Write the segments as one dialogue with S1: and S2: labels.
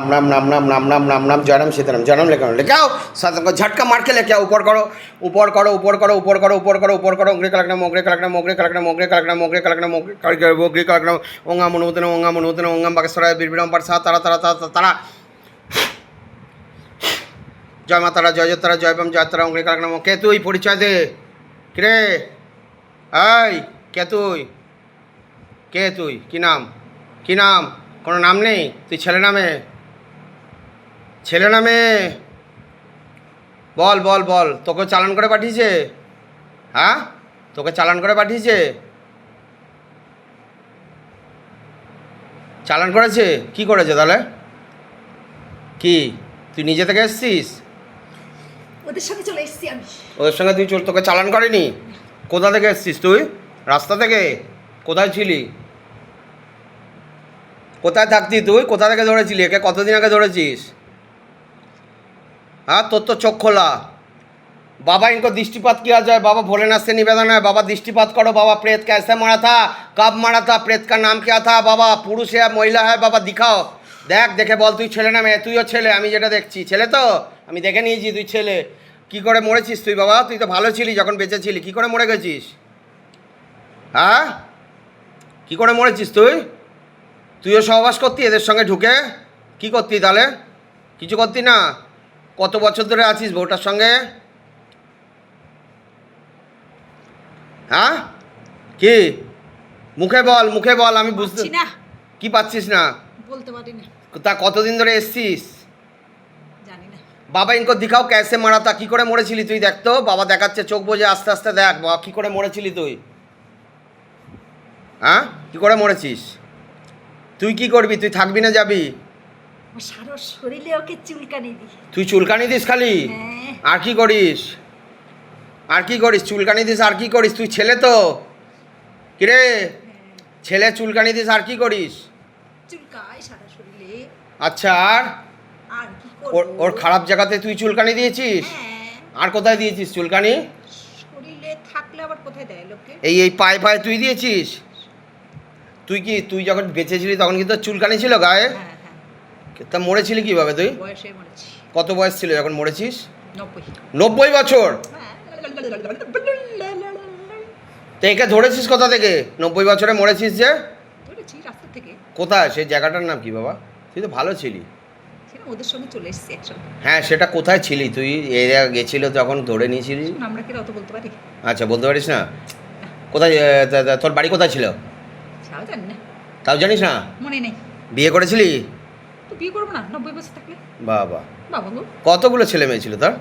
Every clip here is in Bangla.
S1: राम राम राम राम राम राम राम जन्म सीताराम जन्म लेकर लेके आओ साथ को झटका मार के लेके आओ ऊपर करो ऊपर करो ऊपर करो ऊपर करो ऊपर करो ऊपर करो उंगली कलकना मोगरे कलकना मोगरे कलकना मोगरे कलकना मोगरे कलकना मोगरे कलकना मोगरे कलकना ओंगा मनोतन ओंगा मनोतन ओंगा बगसरा बिरबिरम परसा तारा तारा तारा तारा জয় মা তারা জয় জয় তারা জয় বাম জয় তারা অঙ্গলি কালক নাম কে তুই পরিচয় দে কিরে এই কে তুই কে তুই কি নাম কি নাম কোনো নাম নেই তুই ছেলে নামে ছেলে নামে বল বল বল তোকে চালান করে পাঠিয়েছে? হ্যাঁ? তোকে চালান করে পাঠিয়েছে? চালান করেছে? কি করেছে তাহলে? কি? তুই নিজে থেকে এসছিস?
S2: ওদের সঙ্গে চলে এসেছি আমি।
S1: ওদের সঙ্গে তুই চল তোকে চালান করেনি? কোথা থেকে এসছিস তুই? রাস্তা থেকে? কোথায় ছিলি? কোথায় থাকতি তুই? কোথা থেকে ধরেছিলি? একে কতদিন আগে ধরেছিস? হ্যাঁ তোর তো চোখ খোলা बाबा इनको दृष्टिपात किया जाए बाबा भोलेनाथ से निवेदन है बाबा दृष्टिपात करो बाबा प्रेत कैसे मारा था कब मारा था प्रेत का नाम क्या था বাবা পুরুষ है মহিলা है বাবা দিখাও দেখ দেখে বল তুই ছেলে না মেয়ে তুইও ছেলে আমি যেটা দেখছি ছেলে তো আমি দেখে নিয়েছি তুই ছেলে কি করে মরেছিস তুই বাবা তুই তো ভালো ছিলি যখন বেঁচে ছিলি কি করে মরে গেছিস হ্যাঁ কি করে মরেছিস তুই তুইও সহবাস করতি এদের সঙ্গে ঢুকে কি করতি তাহলে কিছু করতি না কত বছর ধরে আছিস বউটার সঙ্গে? হ্যাঁ? কি? মুখে বল মুখে বল আমি বুঝতে
S2: না।
S1: কি পাচ্ছিস না?
S2: বলতে পারি না।
S1: তা কতদিন ধরে এসছিস?
S2: জানি না।
S1: বাবা ইনকো দিখাও ক্যাসে মারা তা কি করে মরেছিলি তুই দেখ তো? বাবা দেখাচ্ছে চোখ বোঝে আস্তে আস্তে দেখ বাবা কি করে মরেছিলি তুই? হ্যাঁ? কি করে মরেছিস? তুই কি করবি? তুই থাকবি না যাবি?
S2: সারা শরীরে ওকে চুলকানি দিই।
S1: তুই চুলকানি দিস খালি?
S2: হ্যাঁ।
S1: আর কি করিস? আর কি করিস? চুলকানি দিস আর কি করিস? তুই ছেলে তো। কিরে? ছেলে চুলকানি দিস আর কি করিস?
S2: চুলকায় সারা শরীরে।
S1: আচ্ছা আর?
S2: আর কি
S1: ওর ওর খারাপ জায়গাতে তুই চুলকানি দিয়েছিস?
S2: হ্যাঁ।
S1: আর কোথায় দিয়েছিস চুলকানি?
S2: শরীরে থাকলে আবার কোথায় দেয় লোকে?
S1: এই এই পায়ে পায়ে তুই দিয়েছিস? তুই কি তুই যখন বেঁচেছিলি তখন কি তোর চুলকানি ছিল গায়ে?
S2: হ্যাঁ হ্যাঁ।
S1: তা মরেছিলি কীভাবে তুই? কত বয়স ছিল যখন মরেছিস?
S2: নব্বই।
S1: বছর?
S2: হ্যাঁ
S1: তো একে ধরেছিস কোথা থেকে? নব্বই বছরে মরেছিস যে? কোথায়? সেই জায়গাটার নাম কি বাবা? তুই তো ভালো ছিলি।
S2: ওদের সঙ্গে চলে এসেছি একসঙ্গে।
S1: হ্যাঁ সেটা কোথায় ছিলি? তুই এরিয়া গেছিল যখন ধরে নিয়েছিলি?
S2: আমরা কি অত বলতে পারি?
S1: আচ্ছা বলতে পারিস না? কোথায় তোর বাড়ি কোথায় ছিল?
S2: তাও জানি না।
S1: তাও জানিস না?
S2: মনে নেই।
S1: বিয়ে করেছিলি?
S2: বিয়ে করব না? নব্বই বছর থাকলে?
S1: বাবা।
S2: বাবা গো।
S1: কতগুলো ছেলে মেয়ে ছিল তোর?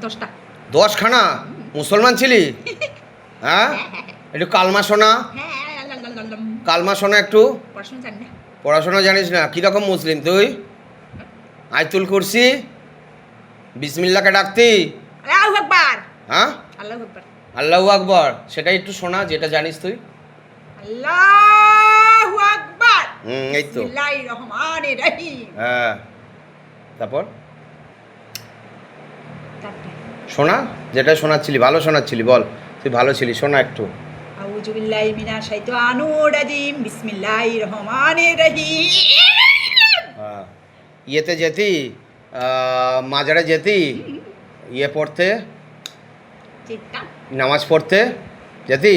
S2: দশটা।
S1: দশখানা? মুসলমান ছিলি? হ্যাঁ? একটু কালমা শোনা।
S2: হ্যাঁ
S1: কালমা শোনা একটু।
S2: পড়াশোনা
S1: জানিস না? কীরকম মুসলিম তুই? আয়তুল কুরসি? বিসমিল্লাকে ডাকতি?
S2: আল্লাহু
S1: হ্যাঁ?
S2: আল্লাহু আকবার।
S1: সেটা একটু শোনা যেটা জানিস তুই।
S2: আল্লাহু
S1: হুম এই তো। হ্যাঁ। তারপর? শোনা যেটা শোনাচ্ছিলি ভালো শোনাচ্ছিলি বল। তুই ভালো ছিলি শোনা একটু।
S2: আউযু বিল্লাহি মিনাশ শাইতানির রাজিম বিসমিল্লাহির রহমানির রহিম।
S1: হ্যাঁ। ইয়েতে যেতি মাজারে যেতি ইয়ে পড়তে? নামাজ পড়তে? যেতি?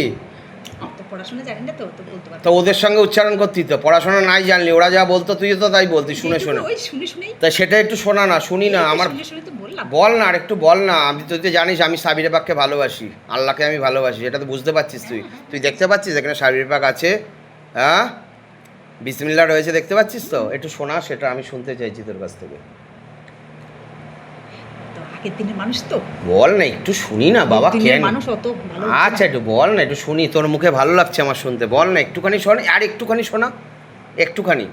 S2: পড়াশোনা জানি না তো তো বলতে পারব।
S1: তো ওদের সঙ্গে উচ্চারণ করতি তো পড়াশোনা নাই জানলি ওরা যা বলতো তুই তো তাই বলতি শুনে শুনে।
S2: ওই শুনে শুনেই
S1: তা সেটা একটু শোনা না শুনি না আমার
S2: শুনে শুনে তো বললাম।
S1: বল না আর একটু বল না আমি তুই তো জানিস আমি সাবিরে পাককে ভালোবাসি আল্লাহকে আমি ভালোবাসি সেটা তো বুঝতে পারছিস তুই। তুই দেখতে পাচ্ছিস এখানে সাবির পাক আছে? হ্যাঁ? বিসমিল্লা রয়েছে দেখতে পাচ্ছিস তো? একটু শোনা সেটা আমি শুনতে চাইছি তোর কাছ থেকে।
S2: আগের দিনের মানুষ তো।
S1: বল না একটু শুনি না বাবা কেন?
S2: মানুষ অত
S1: আচ্ছা একটু বল না একটু শুনি তোর মুখে ভালো লাগছে আমার শুনতে। বল না একটুখানি শোনা আর একটুখানি শোনা একটুখানি।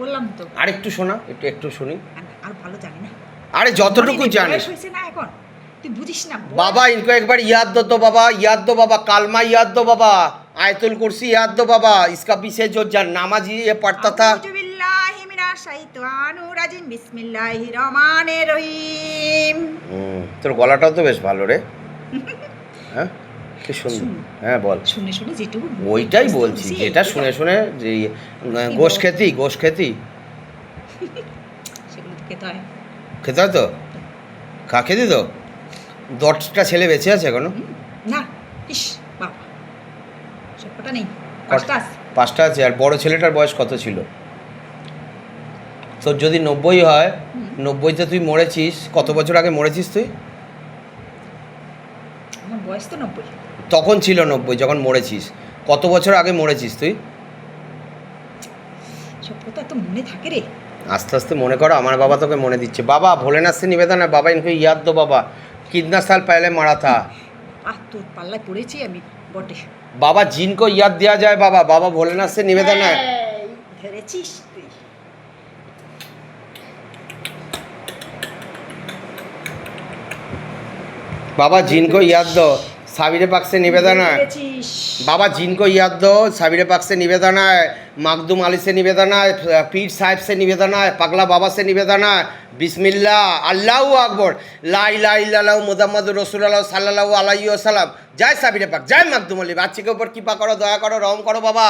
S2: বললাম তো।
S1: আর একটু শোনা একটু একটু শুনি।
S2: আর ভালো জানি না।
S1: আরে যতটুকু
S2: মানে
S1: জানিস।
S2: না এখন? তুই বুঝিস না
S1: বাবা ইনকো একবার ইয়াদ তো বাবা ইয়াদ বাবা কালমা ইয়াদ বাবা আয়তুল কুরসি ইয়াদ বাবা ইসকা পিছে জো
S2: নামাজি নামাজ শায়িত আনু রাজিম বিসমিল্লাহ রহমানে রহিম
S1: তোর গলাটাও তো বেশ ভালো রে। হ্যাঁ? কি সুন্দর। হ্যাঁ বল।
S2: শুনে শুনে যেটুকু
S1: ওইটাই বলছি যেটা শুনে শুনে যে গোশ খেতি গোশ খেতি।
S2: খেতে হয়।
S1: তো? খা খেতে তো? দশটা ছেলে বেঁচে আছে
S2: এখনও? না ইস বাবা। সবটা নেই। পাঁচটা আছে।
S1: পাঁচটা আছে আর বড় ছেলেটার বয়স কত ছিল? তোর যদি নব্বই হয় নব্বইতে তুই মরেছিস কত বছর আগে মরেছিস তুই? তখন ছিল নব্বই যখন মরেছিস। কত বছর আগে মরেছিস তুই?
S2: রে।
S1: আস্তে আস্তে মনে করো আমার বাবা তোকে মনে দিচ্ছে। বাবা ভোলেনাথ সে নিবেদন বাবা ইনকো ইয়াদ দো বাবা। কিতনা সাল পাইলে মারা
S2: থা। তোর পাল্লায় পড়েছি আমি বটে।
S1: বাবা জিনকো ইয়াদ দেওয়া যায় বাবা। বাবা ভোলেনাথ সে
S2: নিবেদন ধরেছিস তুই?
S1: বাবা, জিনকো ইয়াদ্দ সাবিরে পাকসে নিবেদনায় বাবা, জিনকো ইয়াদ্দ সাবিরে পাকসে নিবেদনায় মাকদুম আলিসে নিবেদনায় পীর সাহেবসে নিবেদনায় পাগলা বাবাসে নিবেদনায় বিসমিল্লা, আল্লাহ আকবর। লাই লাই লালাউ মুদাম্মদ রসুল আল্লাহ সাল্লাহ আলাইসালাম জয় সাবিরে পাক, জয় মাকদুম আলি। বাচ্চিকে উপর কৃপা করো, দয়া করো রং করো বাবা।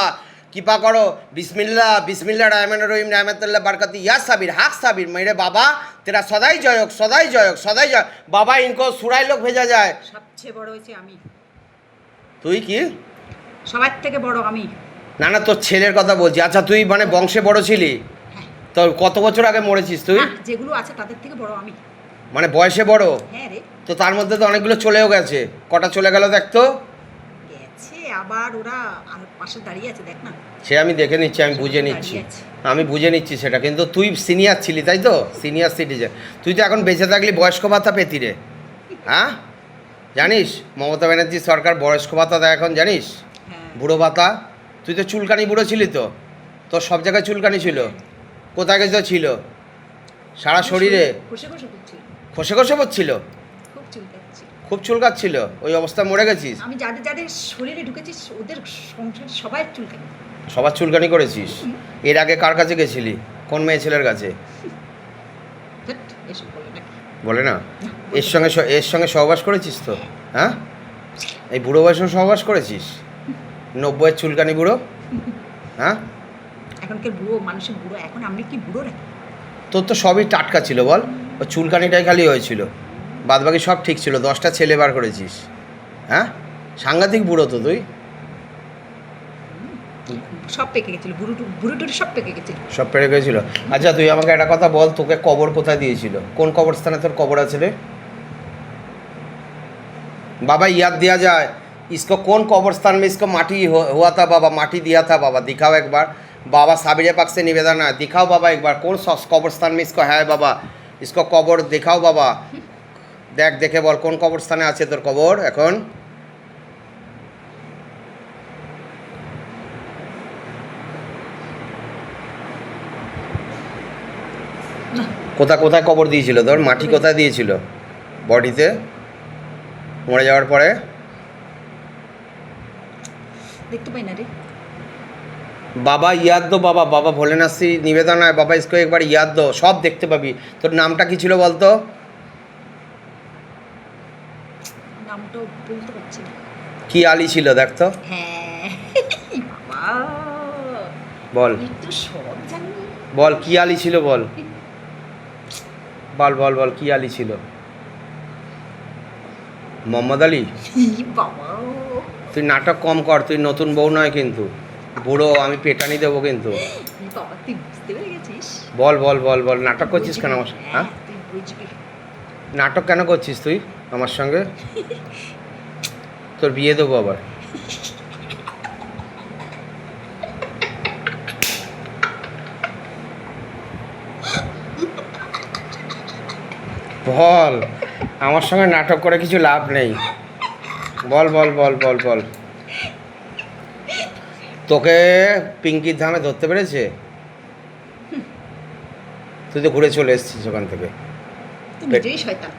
S1: কৃপা করো। বিসমিল্লা বিসমিল্লা রহমান রহিম রহমতুল্লাহ বারকাতি। ইয়া সাবির হাক সাবির মেরে বাবা তেরা সদাই জয়ক সদাই জয়ক সদাই জয় বাবা ইনকো সুরাই লোক ভেজা যায়।
S2: সবচেয়ে বড় হয়েছে আমি।
S1: তুই কি?
S2: সবার থেকে বড় আমি।
S1: না না তোর ছেলের কথা বলছি। আচ্ছা তুই মানে বংশে বড় ছিলি?
S2: হ্যাঁ।
S1: তোর কত বছর আগে মরেছিস তুই?
S2: যেগুলো আছে তাদের থেকে বড় আমি।
S1: মানে বয়সে বড়?
S2: হ্যাঁ রে।
S1: তো তার মধ্যে তো অনেকগুলো চলেও গেছে। কটা চলে গেল
S2: দেখতো আবার ওরা আর পাশে দাঁড়িয়ে আছে দেখ না।
S1: সে আমি দেখে নিচ্ছি আমি বুঝে নিচ্ছি। আমি বুঝে নিচ্ছি সেটা কিন্তু তুই সিনিয়র ছিলি তাই তো? সিনিয়র সিটিজেন তুই তো এখন বেঁচে থাকলি বয়স্ক ভাতা পেতি রে। হ্যাঁ? জানিস মমতা ব্যানার্জি সরকার বয়স্ক ভাতা দেয় এখন জানিস?
S2: হ্যাঁ।
S1: বুড়ো ভাতা। তুই তো চুলকানি বুড়ো ছিলি তো? তোর সব জায়গায় চুলকানি ছিল। কোথায় গেছে ছিল? সারা শরীরে? খসে খসে পড়ছিল
S2: খুব চুলকাচ্ছিল
S1: ওই অবস্থা মরে গেছিস?
S2: আমি যাদের যাদের শরীরে ঢুকেছিস ওদের সংসার সবাই চুলকানি
S1: সবার চুলকানি করেছিস? এর আগে কার কাছে গেছিলি? কোন মেয়ে ছেলের কাছে?
S2: বলে
S1: না? এর সঙ্গে এর সঙ্গে সহবাস করেছিস তো? হ্যাঁ। এই বুড়ো বয়সেও সহবাস করেছিস? নব্বইয়ের চুলকানি বুড়ো? হ্যাঁ?
S2: এখনকার বুড়ো মানুষের বুড়ো এখন আমি কি বুড়ো নাকি?
S1: তোর তো সবই টাটকা ছিল বল। ও চুলকানিটাই খালি হয়েছিল। বাদবাকি সব ঠিক ছিল দশটা ছেলে বার করেছিস হ্যাঁ সাংঘাতিক বুড়ো তো তুই
S2: সব পেকে গেছিল বুড়ো টু- বুড়ো টুড়ি সব পেকে গেছিল
S1: সব পেরে গেছিল আচ্ছা তুই আমাকে একটা কথা বল তোকে কবর কোথায় দিয়েছিল কোন কবরস্থানে তোর কবর আছে রে बाबा याद दिया जाए इसको कौन कब्रस्तान में इसको माटी हो- हुआ था बाबा माटी दिया था बाबा दिखाओ एक बार बाबा साबिर पाक से निवेदन है दिखाओ बाबा एक बार कौन सा कब्रस्तान में इसको है बाबा इसको कबर दिखाओ बाबा দেখ দেখে বল কোন কবরস্থানে আছে তোর কবর এখন?
S2: না
S1: কোথায় কোথায় কবর দিয়েছিল? তোর মাটি কোথায় দিয়েছিল? বডিতে? মরে যাওয়ার পরে?
S2: দেখতে পাই না রে।
S1: বাবা ইয়াদ দো বাবা বাবা ভোলেনাথ শ্রী নিবেদন হয় বাবা ইসকো একবার ইয়াদ দো সব দেখতে পাবি। তোর নামটা কি ছিল বলতো?
S2: বলতে পারছি না।
S1: কি আলি ছিল দেখ তো।
S2: হ্যাঁ। বাবা।
S1: বল।
S2: তো সব জানি।
S1: বল কি আলি ছিল বল। বল বল বল কি আলি ছিল? মোহাম্মদ আলী? তুই নাটক কম কর তুই নতুন বউ নয় কিন্তু। বুড়ো আমি পেটানি দেবো কিন্তু। বল বল বল বল নাটক করছিস কেন আমার
S2: বুঝবি,
S1: হ্যাঁ নাটক কেন করছিস তুই আমার সঙ্গে? তোর বিয়ে দেবো আবার। বল, আমার সঙ্গে নাটক করে কিছু লাভ নেই। বল বল বল বল বল। তোকে পিঙ্কির ধামে ধরতে পেরেছে? তুই তো ঘুরে চলে এসেছিস ওখান থেকে।
S2: শয়তান।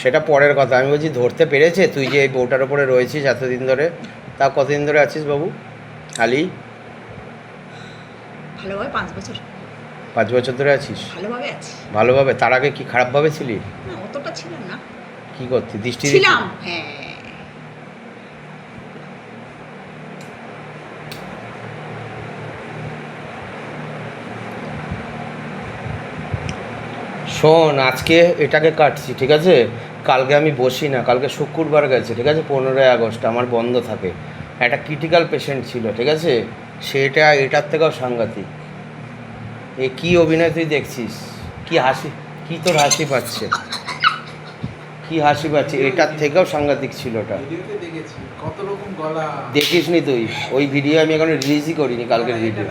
S1: সেটা পরের কথা। আমি বলছি ধরতে পেরেছে? তুই যে এই বউটার ওপরে রয়েছিস এতদিন ধরে তা কতদিন ধরে আছিস বাবু? আলি?
S2: ভালোভাবে পাঁচ বছর।
S1: পাঁচ বছর ধরে আছিস?
S2: ভালোভাবে আছি।
S1: ভালোভাবে? তার আগে কি খারাপভাবে ছিলি?
S2: না অতটা ছিলাম না।
S1: কি করতি? দৃষ্টি
S2: ছিলাম হ্যাঁ।
S1: শোন আজকে এটাকে কাটছি ঠিক আছে? কালকে আমি বসি না কালকে শুক্রবার গেছে ঠিক আছে? পনেরোই আগস্ট আমার বন্ধ থাকে। একটা ক্রিটিক্যাল পেশেন্ট ছিল ঠিক আছে? সেটা এটার থেকেও সাংঘাতিক। এ কি অভিনয় তুই দেখছিস? কি হাসি কি তোর হাসি পাচ্ছে? কি হাসি পাচ্ছে? এটার থেকেও সাংঘাতিক ছিল ওটা।
S3: ভিডিওতে দেখেছি কত রকম গলা।
S1: দেখিস নি তুই? ওই ভিডিও আমি এখনও রিলিজই করিনি কালকের ভিডিও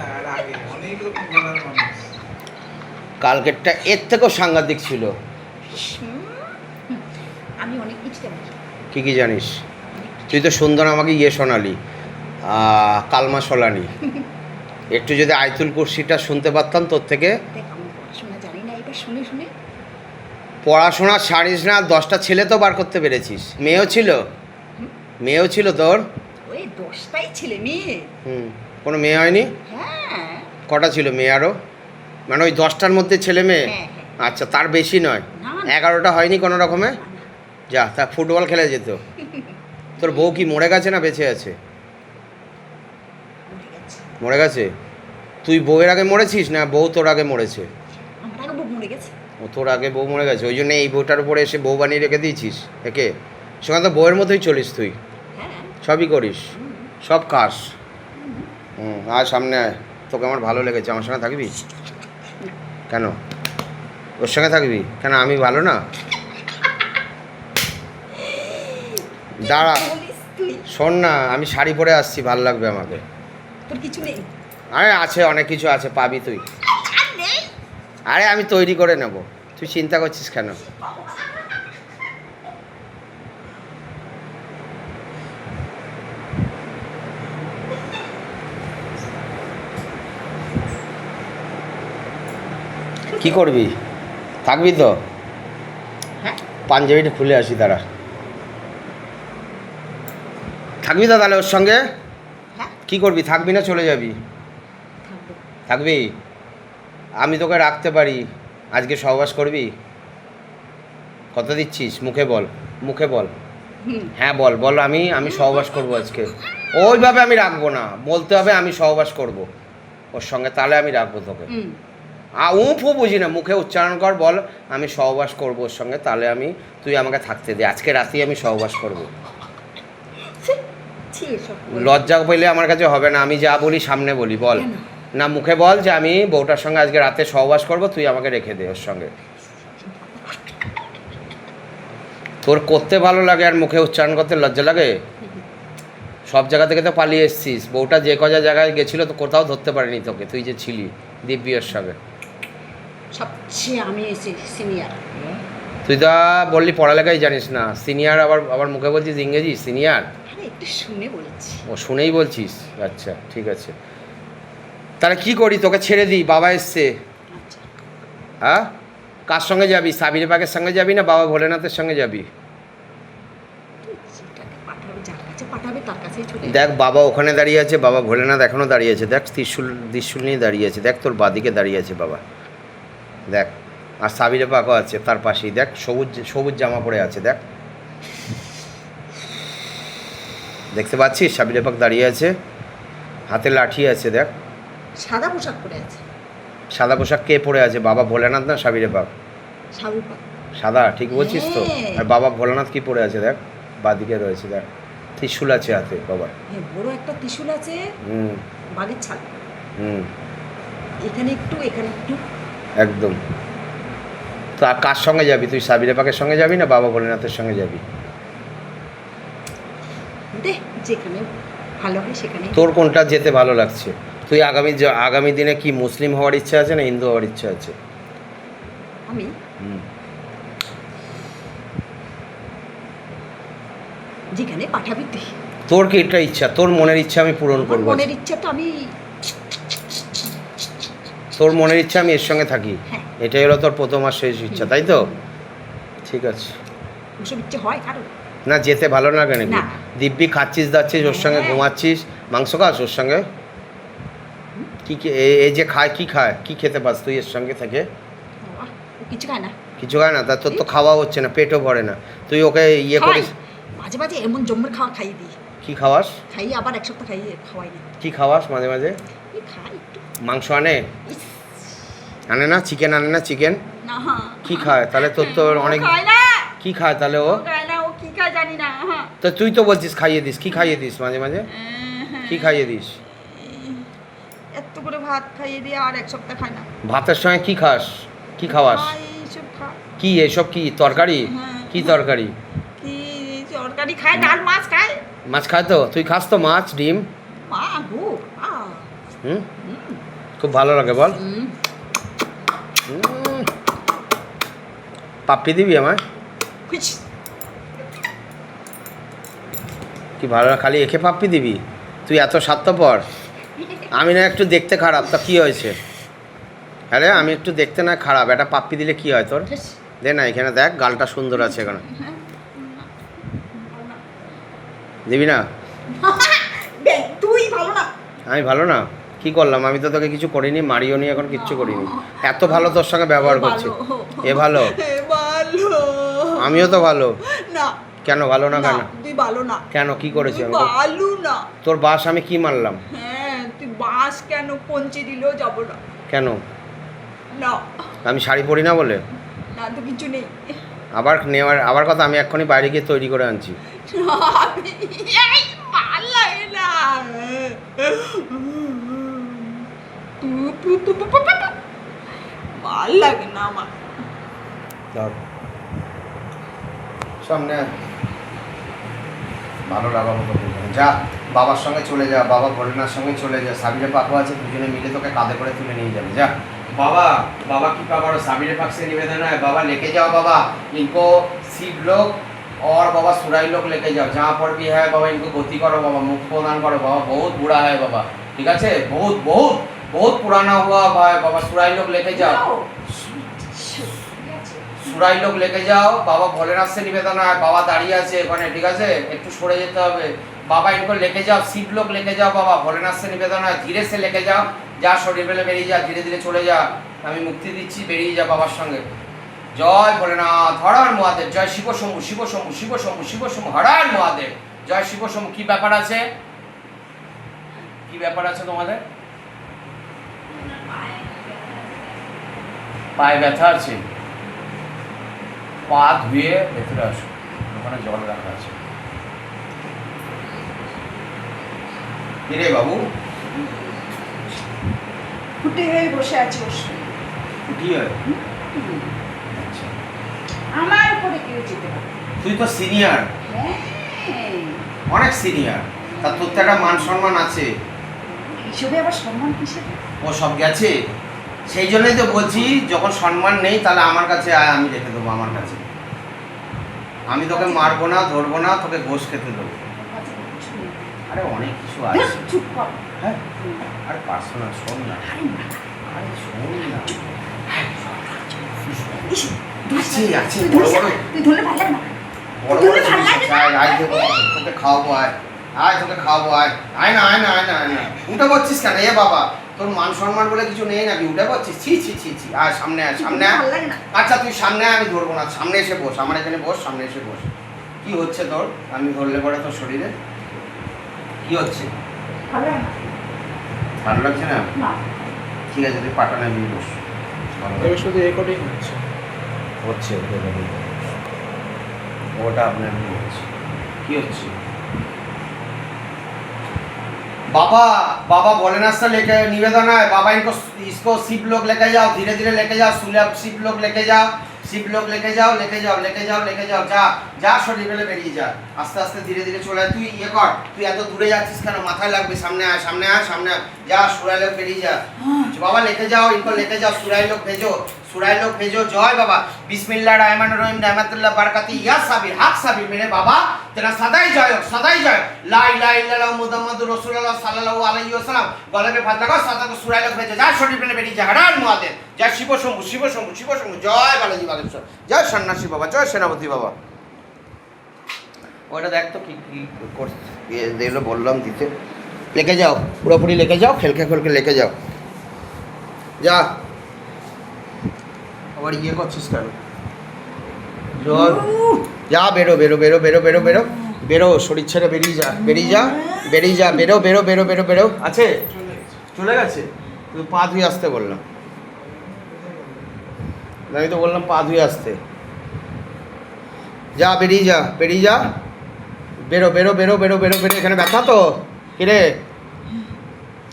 S1: কালকেরটা এর থেকেও সাংঘাতিক ছিল। কি কি জানিস? তুই তো সুন্দর আমাকে ইয়ে শোনালি কালমা শোনালি। একটু যদি আইতুল কুর্সিটা শুনতে পারতাম তোর থেকে।
S2: পড়াশোনা না শুনে শুনে।
S1: পড়াশোনা ছাড়িস না দশটা ছেলে তো বার করতে পেরেছিস। মেয়েও ছিল? মেয়েও ছিল তোর?
S2: ওই দশটাই ছেলে মেয়ে।
S1: হুম কোনো মেয়ে হয়নি?
S2: হ্যাঁ।
S1: কটা ছিল মেয়ে আরও মানে ওই দশটার মধ্যে ছেলে মেয়ে?
S2: হ্যাঁ,
S1: আচ্ছা তার বেশি নয়। এগারোটা হয়নি কোনো রকমে? যা তা ফুটবল খেলে যেত। তোর বউ কি মরে গেছে না বেঁচে আছে?
S2: মরে গেছে।
S1: তুই বউয়ের আগে মরেছিস না বউ তোর আগে মরেছে? ও তোর আগে বউ মরে গেছে ওই জন্য এই বউটার উপরে এসে বউ বানিয়ে রেখে দিয়েছিস? একে? সেখানে তো বউয়ের মতোই চলিস তুই।
S2: হ্যাঁ।
S1: সবই করিস। সব খাস হুম। আর সামনে আয়। তোকে আমার ভালো লেগেছে। আমার সঙ্গে থাকবি? কেন? ওর সঙ্গে থাকবি? কেন আমি ভালো না? দাঁড়া। শোন না আমি শাড়ি পরে আসছি ভালো লাগবে আমাকে।
S2: তোর কিছু নেই?
S1: আরে আছে অনেক কিছু আছে পাবি তুই।
S2: আরে
S1: আমি তৈরি করে নেব। তুই চিন্তা করছিস কেন? কি করবি? থাকবি তো?
S2: হ্যাঁ।
S1: পাঞ্জাবিটা খুলে আসি তারা থাকবি তো তাহলে ওর সঙ্গে?
S2: হ্যাঁ।
S1: কি করবি? থাকবি না চলে যাবি?
S2: থাকবি।
S1: আমি তোকে রাখতে পারি। আজকে সহবাস করবি? কত দিচ্ছিস? মুখে বল মুখে বল। হ্যাঁ বল বল আমি আমি সহবাস করব আজকে। ওইভাবে আমি রাখব না। বলতে হবে আমি সহবাস করব। ওর সঙ্গে তাহলে আমি রাখব তোকে। আ উফও বুঝি না। মুখে উচ্চারণ কর বল আমি সহবাস করব ওর সঙ্গে। তাহলে আমি তুই আমাকে থাকতে দে। আজকে রাতেই আমি সহবাস করব।
S2: ছি এসব
S1: লজ্জা পেলে আমার কাছে হবে না আমি যা বলি সামনে বলি বল। না মুখে বল যে আমি বউটার সঙ্গে আজকে রাতে সহবাস করব তুই আমাকে রেখে দে ওর সঙ্গে। তোর করতে ভালো লাগে আর মুখে উচ্চারণ করতে লজ্জা লাগে? সব জায়গা থেকে তো পালিয়ে এসছিস। বউটা যে কজা জায়গায় গেছিল তো কোথাও ধরতে পারেনি তোকে তুই যে ছিলি দিব্যির সঙ্গে।
S2: সবচেয়ে আমি সিনিয়র।
S1: তুই তো বললি পড়ালেখাই জানিস না। সিনিয়র আবার আবার মুখে বলছিস ইংরেজি? সিনিয়র?
S2: একটু শুনে বলেছি।
S1: ও শুনেই বলছিস? আচ্ছা ঠিক আছে। তাহলে কি করি? তোকে ছেড়ে দিই বাবা এসছে।
S2: আচ্ছা।
S1: হ্যাঁ? কার সঙ্গে যাবি? সাবির বাগের সঙ্গে যাবি না বাবা ভোলেনাথের সঙ্গে যাবে। দেখ বাবা ওখানে দাঁড়িয়ে আছে বাবা ভোলেনাথ এখনও দাঁড়িয়ে আছে। দেখ ত্রিশুল ত্রিশুল নিয়ে দাঁড়িয়ে আছে। দেখ তোর বাদিকে দাঁড়িয়ে আছে বাবা। দেখ আর সাবিরে পাকও আছে তার পাশেই। দেখ সবুজ সবুজ জামা পরে আছে দেখ। দেখতে পাচ্ছিস সাবিরে পাক দাঁড়িয়ে আছে। হাতে লাঠি আছে দেখ।
S2: সাদা পোশাক পরে আছে।
S1: সাদা পোশাক কে পরে আছে? বাবা ভোলেনাথ না সাবিরে পাক সাদা ঠিক বলছিস তো?
S2: হ্যাঁ।
S1: আর বাবা ভোলানাথ কি পরে আছে দেখ? বাদিকে রয়েছে দেখ। ত্রিশুল আছে হাতে বাবার
S2: হ্যাঁ বড় একটা ত্রিশূল আছে।
S1: হুম।
S2: বাঘের ছাল।
S1: হুম।
S2: এখানে একটু এখানে একটু।
S1: একদম। তো আর কার সঙ্গে যাবি? তুই সাবিরে পাকের সঙ্গে যাবি না বাবা ভোলেনাথের সঙ্গে যাবি?
S2: দে যেখানে ভালো হয় সেখানে।
S1: তোর কোনটা যেতে ভালো লাগছে? তুই আগামী আগামী দিনে কি মুসলিম হওয়ার ইচ্ছা আছে না হিন্দু হওয়ার ইচ্ছা আছে?
S2: আমি? যেখানে পাঠাবি তুই।
S1: তোর কি এটা ইচ্ছা? তোর মনের ইচ্ছা আমি পূরণ করব
S2: মনের
S1: আজকে।
S2: ইচ্ছাটা আমি
S1: তোর মনের ইচ্ছা আমি এর সঙ্গে থাকি?
S2: হ্যাঁ।
S1: এটাই হলো তোর প্রথম আর শেষ ইচ্ছা তাই তো? ঠিক আছে।
S2: ওসব ইচ্ছে হয়
S1: না যেতে ভালো লাগে নাকি। দিব্যি খাচ্ছিস দাচ্ছিস ওর সঙ্গে
S2: হ্যাঁ।
S1: ঘুমাচ্ছিস মাংস খাস ওর সঙ্গে? কি এই যে খায় কি খায় কি খেতে পাস তুই এর সঙ্গে থেকে?
S2: কিছু খায় না।
S1: কিছু খায় না? তা তোর তো খাওয়া হচ্ছে না পেটও ভরে না। তুই ওকে ইয়ে করিস?
S2: মাঝে মাঝে এমন জম্মের খাওয়া খাইয়ে দিই।
S1: কি খাওয়াস?
S2: খাইয়ে আবার এক সপ্তাহ খাইয়ে খাওয়াই না।
S1: কি খাওয়াস মাঝে মাঝে?
S2: খাই
S1: মাংস আনে? আনে না? চিকেন আনে না? চিকেন? কি খায়? তাহলে তোর তো অনেক কি খায় তাহলে ও?
S2: খায় জানি না হ্যাঁ।
S1: তো তুই তো বলছিস খাইয়ে দিস কি খাইয়ে দিস মাঝে মাঝে? কি খাইয়ে দিস?
S2: এত করে ভাত খাইয়ে দিয়ে আর এক সপ্তাহ খায় না।
S1: ভাতের সঙ্গে কি খাস? কি খাওয়াস?
S2: এইসব
S1: কি এসব কি তরকারি?
S2: হ্যাঁ।
S1: কি তরকারি?
S2: কি তরকারি খায় ডাল মাছ খায়।
S1: মাছ খায় তো? তুই খাস তো মাছ ডিম? হুম? খুব ভালো লাগে বল। পাপ্পি দিবি আমায়? কি ভালো খালি একে পাপ্পি দিবি? তুই এত স্বার্থপর। আমি না একটু দেখতে খারাপ তা কি হয়েছে? আরে আমি একটু দেখতে না খারাপ একটা পাপ্পি দিলে কি হয় তোর? দে না এখানে দেখ গালটা সুন্দর আছে এখানে। দিবি না?
S2: তুই ভালো না।
S1: আমি ভালো না? কি করলাম? আমি তো তোকে কিছু করিনি মারিও নি এখন কিচ্ছু করিনি। এত ভালো তোর সঙ্গে ব্যবহার করছি। এ ভালো? আমিও তো ভালো। কেন ভালো না কেন?
S2: ভালো না।
S1: কেন? কি করেছি আমি
S2: ভালো না।
S1: তোর বাস আমি কি মারলাম
S2: হ্যাঁ তুই বাস কেন পঞ্চে দিলেও যাব না।
S1: কেন?
S2: না।
S1: আমি শাড়ি পরি না বলে?
S2: না তো কিছু নেই।
S1: আবার নেওয়ার আবার কথা আমি এক্ষুনি বাইরে গিয়ে তৈরি করে আনছি।
S2: ভালো লাগে না আমার।
S1: সামনে। ভালো লাগাবো তোকে এখানে। যা বাবার সঙ্গে চলে যা বাবা ভোলেনার সঙ্গে চলে যা সাবিরে পাকো আছে দুজনে মিলে তোকে কাঁধে করে তুলে নিয়ে যাবে যা बाबा बाबा की पाक और साबिर पाक से निवेदन है बाबा लेके जाओ बाबा इनको सीट लोग और बाबा सुराई लोग लेके जाओ जहाँ पर भी है बाबा इनको गति करो बाबा मुख प्रदान करो बाबा बहुत बुरा है बाबा ठीक है बहुत बहुत बहुत पुराना हुआ है बाबा सुराई लोग लेके जाओ সুরাই লোক লেগে যাও, বাবা ভোলেনাথ সে নিবেদন হয়, বাবা দাঁড়িয়ে আছে ওখানে ঠিক আছে? একটু সরে যেতে হবে। বাবা ইনকো লেগে যাও, শিব লোক লেগে যাও, বাবা ভোলেনাথ সে নিবেদন হয়, ধীরে সে লেগে যাও। যা শরীর বেলে বেরিয়ে যা, ধীরে ধীরে চলে যা। আমি মুক্তি দিচ্ছি, বেরিয়ে যা বাবার সঙ্গে। জয় ভোলেনাথ, হরার মহাদেব, জয় শিব শম্ভু শিব শম্ভু শিব শম্ভু শিব শম্ভু, হরার মহাদেব। জয় শিব শম্ভু, কি ব্যাপার আছে? কি ব্যাপার আছে তোমাদের? পায়ে ব্যথা আছে। পা ধুয়ে ভেতরে আসো। ওখানে জল রাখা আছে। কিরে বাবু?
S2: ফুটে হয়ে বসে আছি বসে
S1: কি হয়? আচ্ছা।
S2: আমার উপরে কেউ যেতে পারে
S1: তুই তো সিনিয়র।
S2: হ্যাঁ।
S1: অনেক সিনিয়র। তা তোর তো একটা মান সম্মান আছে।
S2: এইসবে আবার সম্মান কিসের?
S1: ও সব গেছে? সেই জন্যই তো বলছি যখন সম্মান নেই তাহলে আমার কাছে আয় আমি রেখে দেবো আমার কাছে। আমি তোকে মারবো না ধরবো না তোকে ঘোষ খেতে দেবো। আরে অনেক কিছু আছে। হ্যাঁ আরে পার্সোনাল শোন না। আরে শোন না। আছে আছে বড় বড়। বড় বড় তোকে খাওয়াবো আয়। আয় তোকে খাওয়াবো আয়। আয় না আয় না আয় না আয় না। উঠে পড়ছিস কেন? এ বাবা তোর মান সম্মান বলে কিছু নেই নাকি? উঠে পড়ছিস? ছি ছি ছি ছি। আয় সামনে আয় সামনে আচ্ছা তুই সামনে আমি ধরবো না। সামনে এসে বস আমার এখানে বস সামনে এসে বস। কি হচ্ছে তোর? আমি ধরলে পরে তোর শরীরে? কি হচ্ছে?
S2: ভালো
S1: ভালো লাগছে না? ঠিক আছে তুই পাটানে নিয়ে বস।
S3: শুধু রেকর্ডিং হচ্ছে।
S1: হচ্ছে ওটা আপনার হচ্ছে কি হচ্ছে? बाबा बाबा भोलेनाथ से लेके निवेदन है बाबा इनको इसको शिव लोग लेके जाओ धीरे धीरे लेके जाओ सुलभ शिव लोग लेके जाओ শিব লোক লেকে যাও লেকে যাও লেকে যাও লেকে যাও যা যা শরীর ফেলে বেরিয়ে যা আস্তে আস্তে ধীরে ধীরে চলে আয়। তুই ইয়ে কর তুই এত দূরে যাচ্ছিস কেন মাথায় লাগবে সামনে আয় সামনে আয় সামনে আয় যা সুরাই লোক বেরিয়ে যা বাবা लेके जाओ इनको लेके जाओ सुराई लोग भेजो সুরাইলো ভেজো জয় বাবা। বিসমিল্লা রাহমান রহিম রহমাতুল্লাহ বারকাতি। ইয়া সাবির হাক সাবির মেরে বাবা। তেনা সদাই জয় হোক সদাই জয় লা লাই ইল্লাল্লাহ মুহাম্মাদুর রাসূলুল্লাহ সাল্লাল্লাহু আলাইহি ওয়াসাল্লাম। গলাবে ফাদলা গো সাদাকো সুরাইলো ভেজো। যা শরীর মেনে বেরিয়ে বেটি জাহারান মুয়াদের যা শিব শঙ্কু শিব শঙ্কু শিব শঙ্কু জয় বালাজি বালেশ্বর জয় সন্ন্যাসী বাবা জয় সেনাপতি বাবা। ওটা দেখ তো কি কি করছে। দেখল বললাম দিতে। লেখে যাও পুরোপুরি লেখে যাও খেলকে খেলকে লেখে যাও। যা। আবার ইয়ে করছিস কেন জল যা বেরো বেরো বেরো বেরো বেরো বেরো বেরো শরীর ছেড়ে বেরিয়ে যা বেরিয়ে যা বেরিয়ে যা বেরো বেরো বেরো বেরো বেরো আছে
S3: চলে গেছে
S1: তুই পা ধুয়ে আসতে বললাম আমি তো বললাম পা ধুয়ে আসতে যা বেরিয়ে যা বেরিয়ে যা বেরো বেরো বেরো বেরো বেরো বেরো এখানে ব্যথা তো কিরে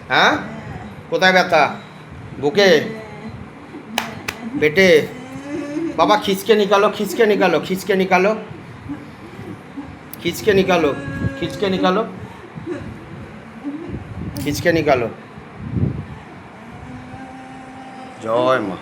S1: হ্যাঁ কোথায় ব্যথা বুকে बेटे बाबा खींच के निकालो खींच के निकालो खींच के निकालो खींच के निकालो खींच के निकालो खींच के निकालो जय माँ